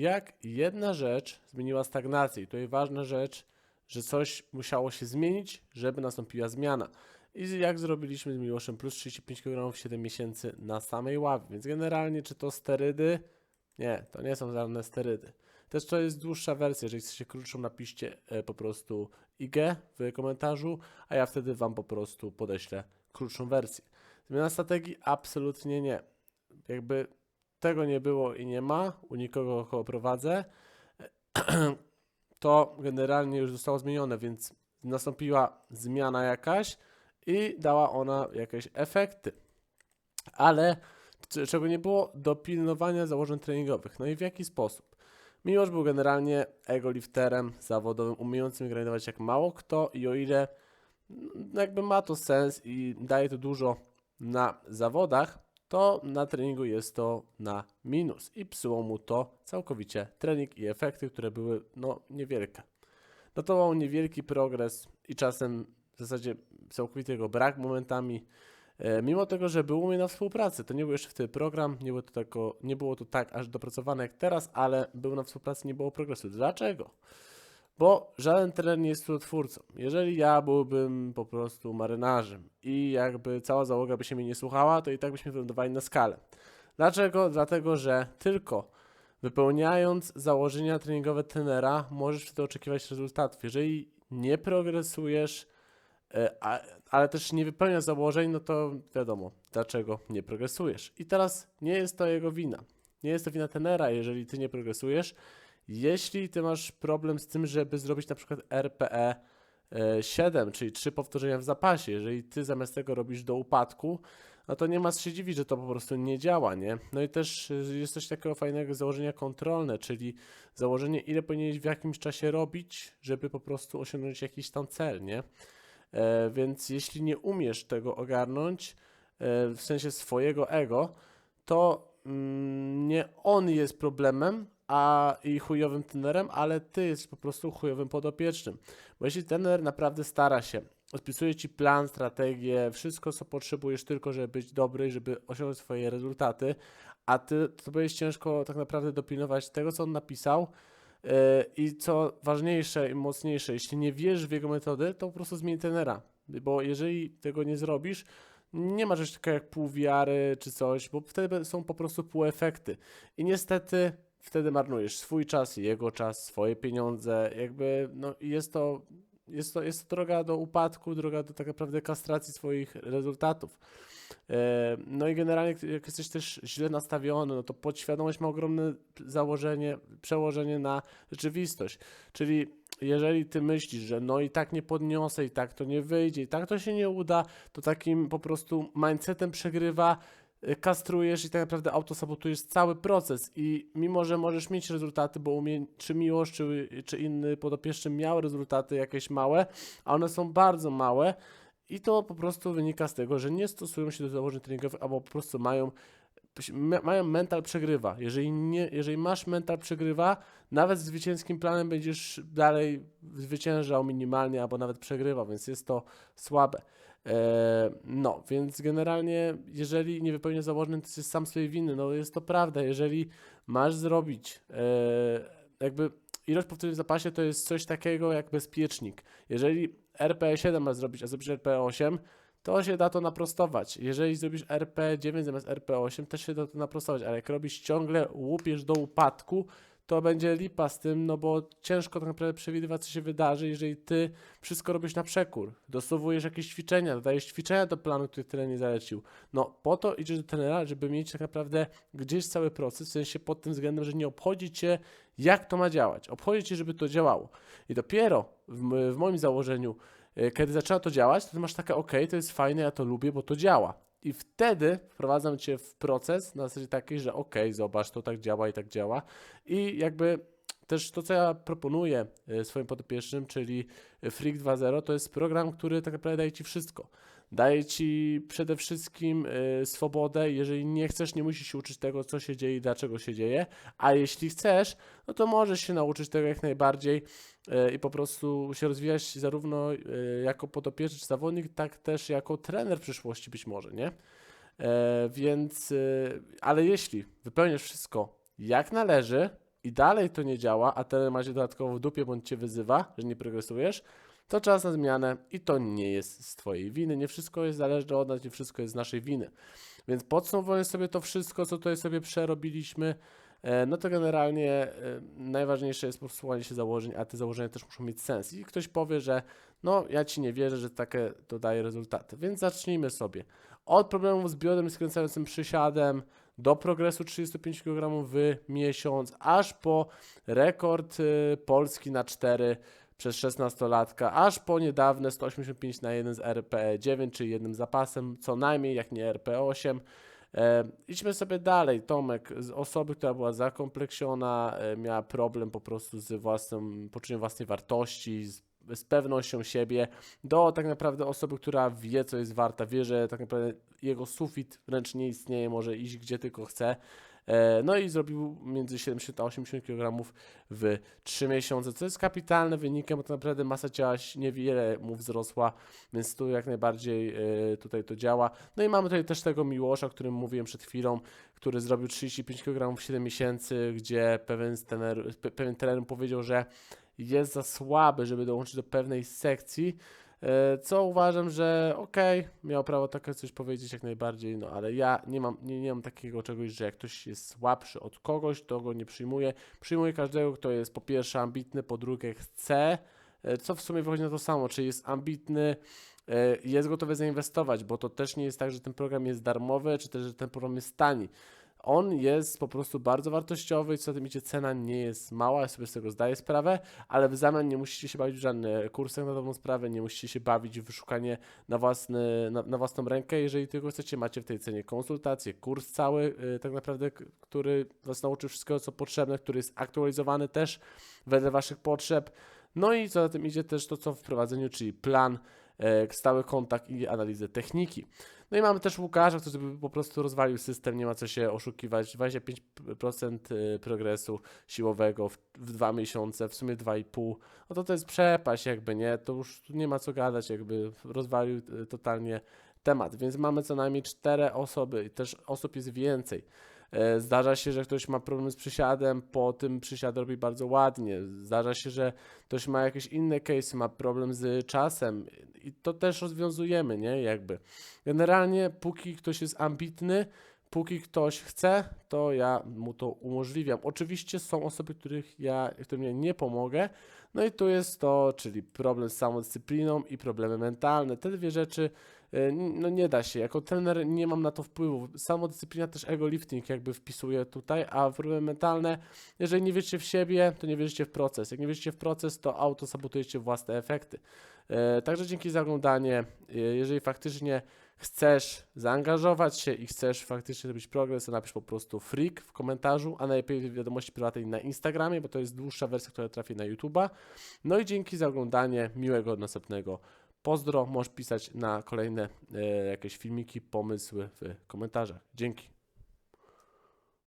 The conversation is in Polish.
jak jedna rzecz zmieniła stagnację. I tutaj ważna rzecz, że coś musiało się zmienić, żeby nastąpiła zmiana. I jak zrobiliśmy z Miłoszem plus 35 kg w 7 miesięcy na samej ławie. Więc generalnie, czy to sterydy? Nie, to nie są żadne sterydy. Też to jest dłuższa wersja. Jeżeli chcecie krótszą, napiszcie e, po prostu IG w komentarzu, a ja wtedy Wam po prostu podeślę krótszą wersję. Zmiana strategii? Absolutnie nie. Jakby tego nie było i nie ma u nikogo, kogo prowadzę, to generalnie już zostało zmienione, więc nastąpiła zmiana jakaś i dała ona jakieś efekty. Ale czego nie było? Dopilnowania założeń treningowych. No i w jaki sposób? Miłosz był generalnie egolifterem zawodowym, umiejącym grać jak mało kto i o ile jakby ma to sens i daje to dużo na zawodach, to na treningu jest to na minus i psuło mu to całkowicie trening i efekty, które były no niewielkie. Notował niewielki progres i czasem w zasadzie całkowity jego brak momentami, e, mimo tego, że był umiejętny na współpracy. To nie był jeszcze wtedy program, nie było to, tako, nie było to tak aż dopracowane jak teraz, ale był na współpracy, nie było progresu. Dlaczego? Bo żaden trener nie jest cudotwórcą. Jeżeli ja byłbym po prostu marynarzem i jakby cała załoga by się mnie nie słuchała, to i tak byśmy wylądowali na skalę. Dlaczego? Dlatego, że tylko wypełniając założenia treningowe trenera, możesz wtedy oczekiwać rezultatów. Jeżeli nie progresujesz, e, ale też nie wypełniasz założeń, no to wiadomo, dlaczego nie progresujesz. I teraz nie jest to jego wina. Nie jest to wina trenera, jeżeli ty nie progresujesz. Jeśli ty masz problem z tym, żeby zrobić na przykład RPE e, 7, czyli 3 powtórzenia w zapasie, jeżeli ty zamiast tego robisz do upadku, no to nie ma się dziwić, że to po prostu nie działa, nie? No i też y, jest coś takiego fajnego założenia kontrolne, czyli założenie, ile powinieneś w jakimś czasie robić, żeby po prostu osiągnąć jakiś tam cel, nie? E, więc jeśli nie umiesz tego ogarnąć, e, w sensie swojego ego, to mm, nie on jest problemem, a i chujowym trenerem, ale ty jesteś po prostu chujowym podopiecznym. Bo jeśli trener naprawdę stara się, odpisuje ci plan, strategię, wszystko co potrzebujesz tylko, żeby być dobry, żeby osiągnąć swoje rezultaty, a ty to będzie ciężko tak naprawdę dopilnować tego, co on napisał. Yy, I co ważniejsze i mocniejsze, jeśli nie wierzysz w jego metody, to po prostu zmień trenera. Bo jeżeli tego nie zrobisz, nie ma czegoś takiego jak pół wiary czy coś, bo wtedy są po prostu półefekty. I niestety wtedy marnujesz swój czas, jego czas, swoje pieniądze. Jakby no, jest to, jest to, jest to droga do upadku, droga do tak naprawdę kastracji swoich rezultatów. E, No i generalnie, jak jesteś też źle nastawiony, no to podświadomość ma ogromne założenie, przełożenie na rzeczywistość. Czyli jeżeli ty myślisz, że no i tak nie podniosę, i tak to nie wyjdzie, i tak to się nie uda, to takim po prostu mindsetem przegrywa, kastrujesz i tak naprawdę autosabotujesz cały proces. I mimo, że możesz mieć rezultaty, bo umie, czy Miłosz, czy, czy inny podopieczny miał rezultaty jakieś małe, a one są bardzo małe i to po prostu wynika z tego, że nie stosują się do założeń treningowych, albo po prostu mają ma- mają mental przegrywa. Jeżeli, nie, jeżeli masz mental przegrywa, nawet z zwycięskim planem będziesz dalej zwyciężał minimalnie albo nawet przegrywał, więc jest to słabe. E, no, więc generalnie, jeżeli nie wypełniasz założeń, to jest sam swojej winy. No, jest to prawda. Jeżeli masz zrobić, e, jakby ilość powtórzeń w zapasie to jest coś takiego jak bezpiecznik. Jeżeli RP7 masz zrobić, a zrobisz RP8, to się da to naprostować. Jeżeli zrobisz RP9 zamiast RP8, też się da to naprostować, ale jak robisz ciągle, łupiesz do upadku, to będzie lipa z tym, no bo ciężko tak naprawdę przewidywać, co się wydarzy, jeżeli ty wszystko robisz na przekór. Dostosowujesz jakieś ćwiczenia, dodajesz ćwiczenia do planu, który trener nie zalecił. No po to idziesz do trenera, żeby mieć tak naprawdę gdzieś cały proces, w sensie pod tym względem, że nie obchodzi cię, jak to ma działać. Obchodzi cię, żeby to działało. I dopiero w, w moim założeniu, kiedy zaczęło to działać, to masz takie, ok, to jest fajne, ja to lubię, bo to działa. I wtedy wprowadzam cię w proces na zasadzie takiej, że ok, zobacz, to tak działa i tak działa. I jakby też to, co ja proponuję e, swoim podopiecznym, czyli Freak 2.0, to jest program, który tak naprawdę daje ci wszystko. Daje ci przede wszystkim e, swobodę. Jeżeli nie chcesz, nie musisz się uczyć tego, co się dzieje i dlaczego się dzieje. A jeśli chcesz, no to możesz się nauczyć tego jak najbardziej e, i po prostu się rozwijać zarówno e, jako podopieczny czy zawodnik, tak też jako trener w przyszłości być może, nie? Więc, ale jeśli wypełniasz wszystko jak należy, i dalej to nie działa, a ten macie dodatkowo w dupie, bądź cię wyzywa, że nie progresujesz, to czas na zmianę i to nie jest z twojej winy. Nie wszystko jest zależne od nas, nie wszystko jest z naszej winy. Więc podsumowując sobie to wszystko, co tutaj sobie przerobiliśmy, e, no to generalnie e, najważniejsze jest posłuchanie się założeń, a te założenia też muszą mieć sens. I ktoś powie, że no ja ci nie wierzę, że takie to daje rezultaty. Więc zacznijmy sobie. Od problemów z biodrem skręcającym przysiadem, do progresu 35 kg w miesiąc, aż po rekord y, Polski na 4 przez 16-latka, aż po niedawne 185 na 1 z RPE 9, czyli jednym zapasem, co najmniej, jak nie RPE 8. E, idźmy sobie dalej. Tomek, z osoby, która była zakompleksiona, e, miała problem po prostu z własnym poczuciem własnej wartości, z, z pewnością siebie, do tak naprawdę osoby, która wie, co jest warta, wie, że tak naprawdę jego sufit wręcz nie istnieje, może iść gdzie tylko chce. E, No i zrobił między 70 a 80 kg w 3 miesiące, co jest kapitalnym wynikiem, bo tak naprawdę masa ciała niewiele mu wzrosła, więc tu jak najbardziej e, tutaj to działa. No i mamy tutaj też tego Miłosza, o którym mówiłem przed chwilą, który zrobił 35 kg w 7 miesięcy, gdzie pewien trener, pe- pewien trener powiedział, że jest za słaby, żeby dołączyć do pewnej sekcji, Co uważam, że okej, miał prawo takie coś powiedzieć jak najbardziej, no ale ja nie mam, nie, nie mam takiego czegoś, że jak ktoś jest słabszy od kogoś, to go nie przyjmuję. Przyjmuję każdego, kto jest po pierwsze ambitny, po drugie chce, e, co w sumie wychodzi na to samo, czy jest ambitny, e, jest gotowy zainwestować, bo to też nie jest tak, że ten program jest darmowy, czy też, że ten program jest tani. On jest po prostu bardzo wartościowy co za tym idzie, cena nie jest mała, ja sobie z tego zdaję sprawę, ale w zamian nie musicie się bawić w żadne kursy na dobrą sprawę, nie musicie się bawić w wyszukanie na, własny, na, na własną rękę. Jeżeli tylko chcecie, macie w tej cenie konsultację, kurs cały, yy, tak naprawdę, który Was nauczy wszystkiego, co potrzebne, który jest aktualizowany też wedle Waszych potrzeb. No i co za tym idzie też to, co w wprowadzeniu, czyli plan, stały kontakt i analizę techniki. No i mamy też Łukasza, który po prostu rozwalił system, nie ma co się oszukiwać. 25% y, progresu siłowego w, w dwa miesiące, w sumie 2,5. No to to jest przepaść jakby, nie? To już nie ma co gadać, jakby rozwalił y, totalnie temat. Więc mamy co najmniej cztery osoby i też osób jest więcej. E, Zdarza się, że ktoś ma problem z przysiadem, po tym przysiad robi bardzo ładnie. Zdarza się, że ktoś ma jakieś inne case, ma problem z czasem i to też rozwiązujemy, nie? Jakby. Generalnie, póki ktoś jest ambitny, póki ktoś chce, to ja mu to umożliwiam. Oczywiście są osoby, których ja, którym ja nie pomogę. No i tu jest to, czyli problem z samodyscypliną i problemy mentalne. Te dwie rzeczy no nie da się. Jako trener nie mam na to wpływu. Samodyscyplina też ego lifting jakby wpisuje tutaj, a problemy mentalne, jeżeli nie wierzycie w siebie, to nie wierzycie w proces. Jak nie wierzycie w proces, to auto sabotujecie własne efekty. E, Także dzięki za oglądanie. E, Jeżeli faktycznie chcesz zaangażować się i chcesz faktycznie zrobić progres, to napisz po prostu freak w komentarzu, a najlepiej w wiadomości prywatnej na Instagramie, bo to jest dłuższa wersja, która trafi na YouTube'a. No i dzięki za oglądanie. Miłego następnego. Pozdro, możesz pisać na kolejne e, jakieś filmiki, pomysły w komentarzach. Dzięki.